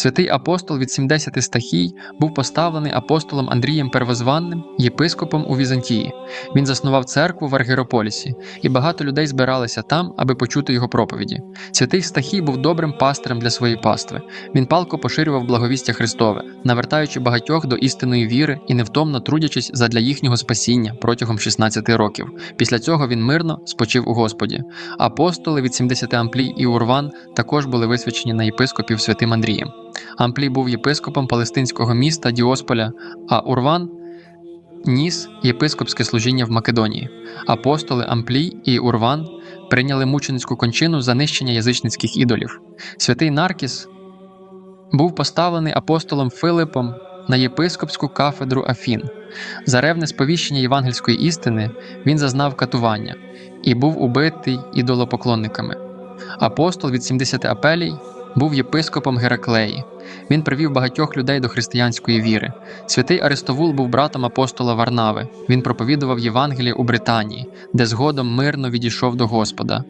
Святий апостол від 70 стахій був поставлений апостолом Андрієм Первозванним, єпископом у Візантії. Він заснував церкву в Аргірополісі, і багато людей збиралися там, аби почути його проповіді. Святий Стахій був добрим пастирем для своєї пастви. Він палко поширював благовістя Христове, навертаючи багатьох до істинної віри і невтомно трудячись задля їхнього спасіння протягом 16 років. Після цього він мирно спочив у Господі. Апостоли від 70 Амплій і Урван також були висвячені на єпископів святим Андрієм. Амплій був єпископом палестинського міста Діосполя, а Урван ніс єпископське служіння в Македонії. Апостоли Амплій і Урван прийняли мученицьку кончину за нищення язичницьких ідолів. Святий Наркіс був поставлений апостолом Филипом на єпископську кафедру Афін. За ревне сповіщення євангельської істини він зазнав катування і був убитий ідолопоклонниками. Апостол від 70 апелій був єпископом Гераклеї. Він привів багатьох людей до християнської віри. Святий Арестовул був братом апостола Варнави. Він проповідував Євангеліє у Британії, де згодом мирно відійшов до Господа.